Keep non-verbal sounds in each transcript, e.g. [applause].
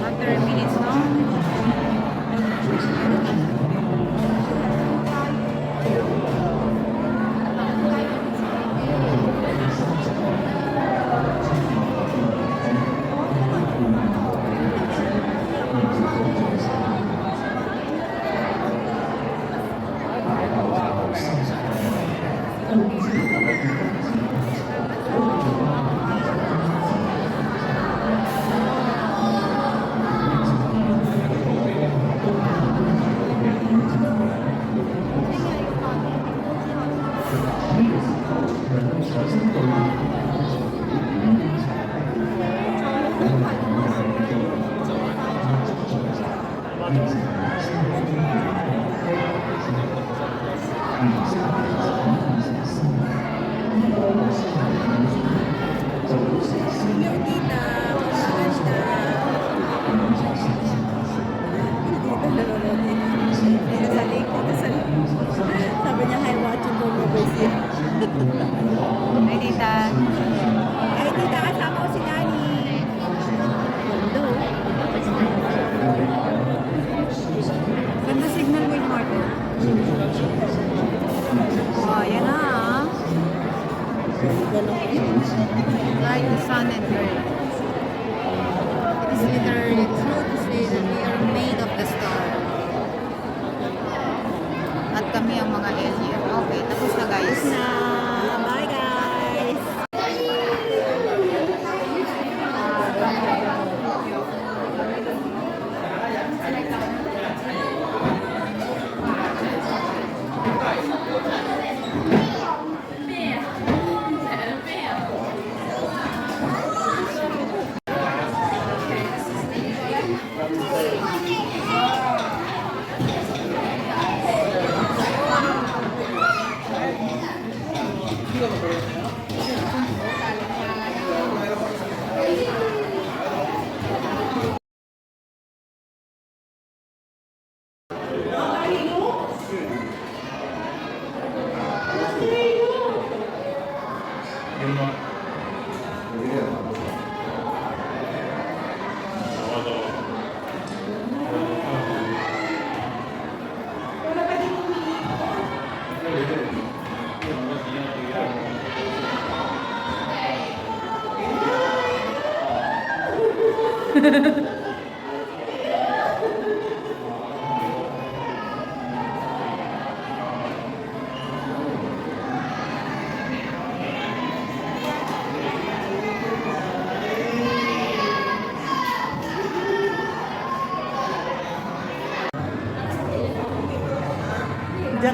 after minutes, no? Okay. Diyan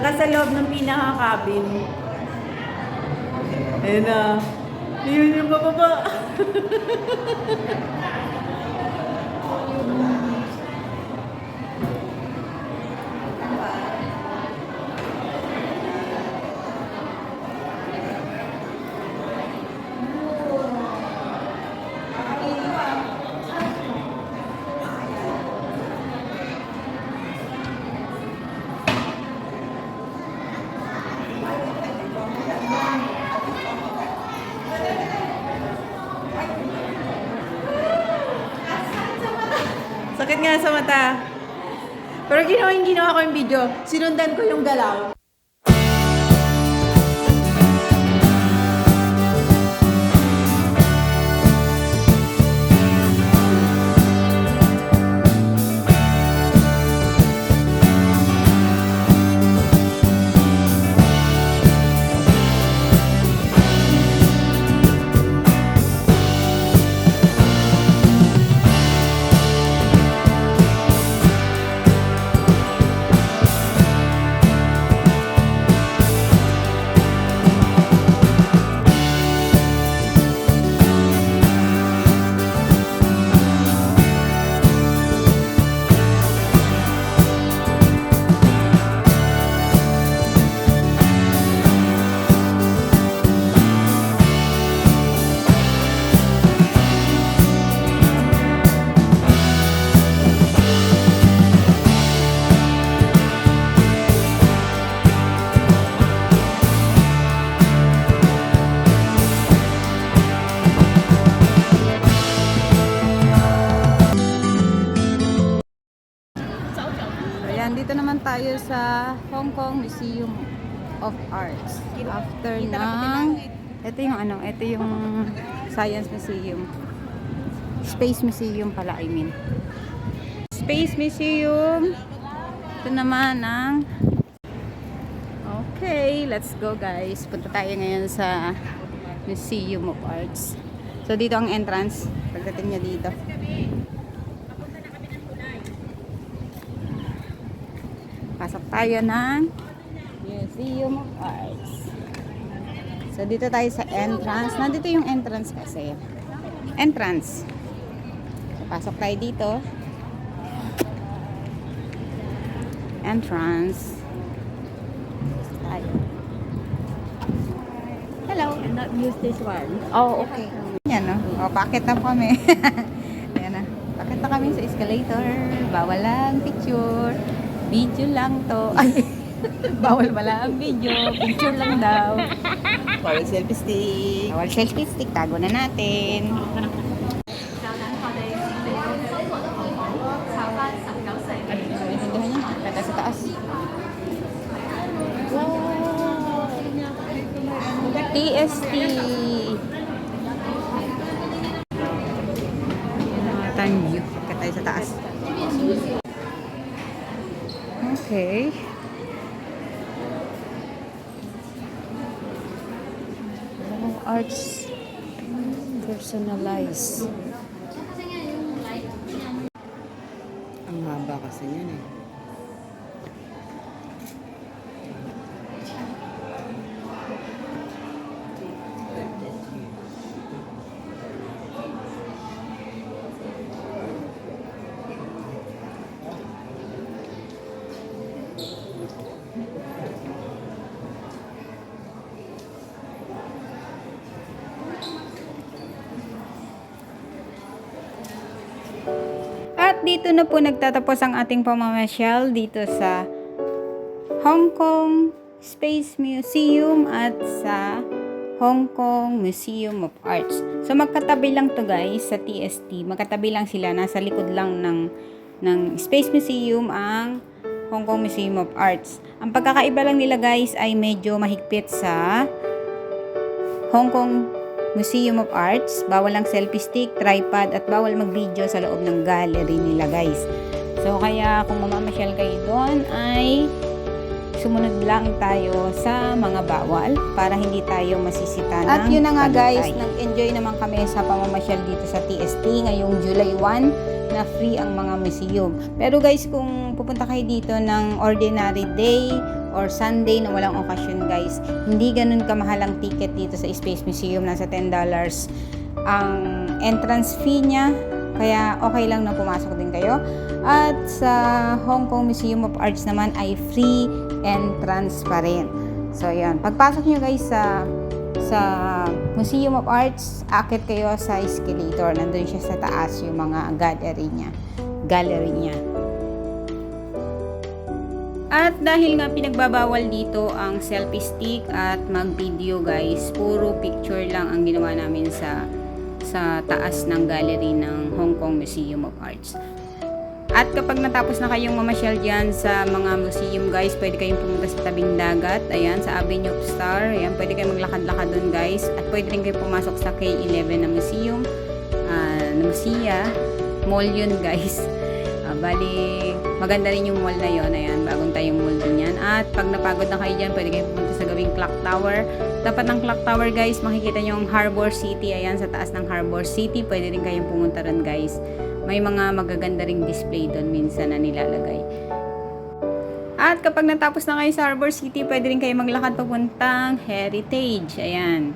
ka sa loob ng pinaka-cabin. Ayun na. Ayun yung bababa. [laughs] nga sa mata. Pero ginawa yung ginawa ko yung video. Sinundan ko yung galaw. Sa Hong Kong Museum of Arts. After ng... Ito yung ano, ito yung Science Museum. Space Museum pala, I mean. Space Museum. Ito naman ang... Okay, let's go guys. Punta tayo ngayon sa Museum of Arts. So dito ang entrance. Pagdating niya dito. Pasok tayo ng Museum of Arts. So dito tayo sa entrance. Nandito yung entrance kasi. Entrance. So, pasok tayo dito. Entrance. Tayo. Hello. not use this one. Oh, okay. Yan, no? O, bakit na kami? [laughs] Ayan na. Bakit na kami sa escalator? Bawal lang picture. Video lang to. [laughs] Ay, bawal wala ang video. Picture lang daw. Bawal selfie stick. Bawal selfie stick. Tago na natin. TST. View. Kaya tayo sa taas. Okay. Wow, arts personalized. Ang haba kasi yan eh. Dito na po nagtatapos ang ating pamamasyal dito sa Hong Kong Space Museum at sa Hong Kong Museum of Arts. So magkatabi lang to guys sa TST. Magkatabi lang sila. Nasa likod lang ng, ng Space Museum ang Hong Kong Museum of Arts. Ang pagkakaiba lang nila guys ay medyo mahigpit sa Hong Kong Museum of Arts, bawal ang selfie stick, tripod, at bawal mag-video sa loob ng gallery nila guys. So kaya kung mamamasyal kayo doon ay sumunod lang tayo sa mga bawal para hindi tayo masisita ng At yun na nga guys, nag-enjoy naman kami sa pamamasyal dito sa TST ngayong July 1 na free ang mga museum. Pero guys, kung pupunta kayo dito ng ordinary day or Sunday na walang okasyon guys, hindi ganun kamahal ang ticket dito sa Space Museum. Nasa $10 ang entrance fee niya. Kaya okay lang na pumasok din kayo. At sa Hong Kong Museum of Arts naman ay free entrance pa rin. So, yan. Pagpasok nyo guys sa sa Museum of Arts, akit kayo sa escalator. Nandun siya sa taas yung mga gallery niya. Gallery niya. At dahil nga pinagbabawal dito ang selfie stick at mag-video guys, puro picture lang ang ginawa namin sa sa taas ng gallery ng Hong Kong Museum of Arts. At kapag natapos na kayong mamasyal dyan sa mga museum guys, pwede kayong pumunta sa tabing dagat. Ayan, sa Avenue of Star. Ayan, pwede kayong maglakad-lakad doon guys. At pwede rin kayong pumasok sa K11 na museum. ah, na Musia. Mall yun guys. Ah, bali, maganda rin yung mall na yon Ayan, bagong tayong mall din yan. At pag napagod na kayo dyan, pwede kayong pumunta sa gawing clock tower. Dapat ng clock tower guys, makikita nyo yung Harbor City. Ayan, sa taas ng Harbor City, pwede rin kayong pumunta ron guys. May mga magaganda ring display doon minsan na nilalagay. At kapag natapos na kayo sa Harbor City, pwede rin kayo maglakad papuntang Heritage. Ayan.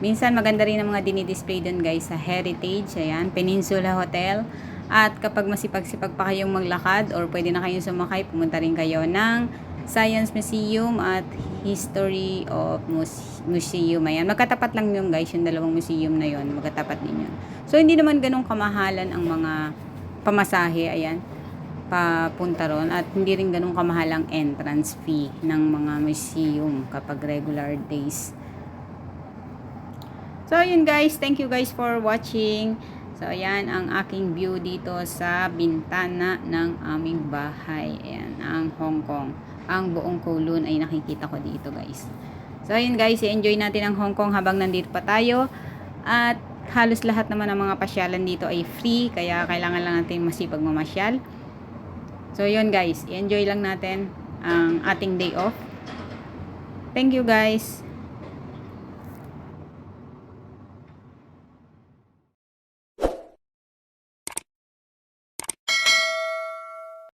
Minsan maganda rin ang mga dinidisplay doon guys sa Heritage. Ayan, Peninsula Hotel. At kapag masipag-sipag pa kayong maglakad or pwede na kayong sumakay, pumunta rin kayo ng Science Museum at History of Mus- Museum. Ayan, magkatapat lang yung guys, yung dalawang museum na yon magkatapat din yun. So, hindi naman ganun kamahalan ang mga pamasahe, ayan, papunta ron. At hindi rin ganun kamahal ang entrance fee ng mga museum kapag regular days. So, yun guys. Thank you guys for watching. So, ayan ang aking view dito sa bintana ng aming bahay. Ayan, ang Hong Kong. Ang buong Kowloon ay nakikita ko dito, guys. So, ayun guys, enjoy natin ang Hong Kong habang nandito pa tayo. At halos lahat naman ng mga pasyalan dito ay free, kaya kailangan lang natin masipag mamasyal. So, yun guys, enjoy lang natin ang ating day off. Thank you guys.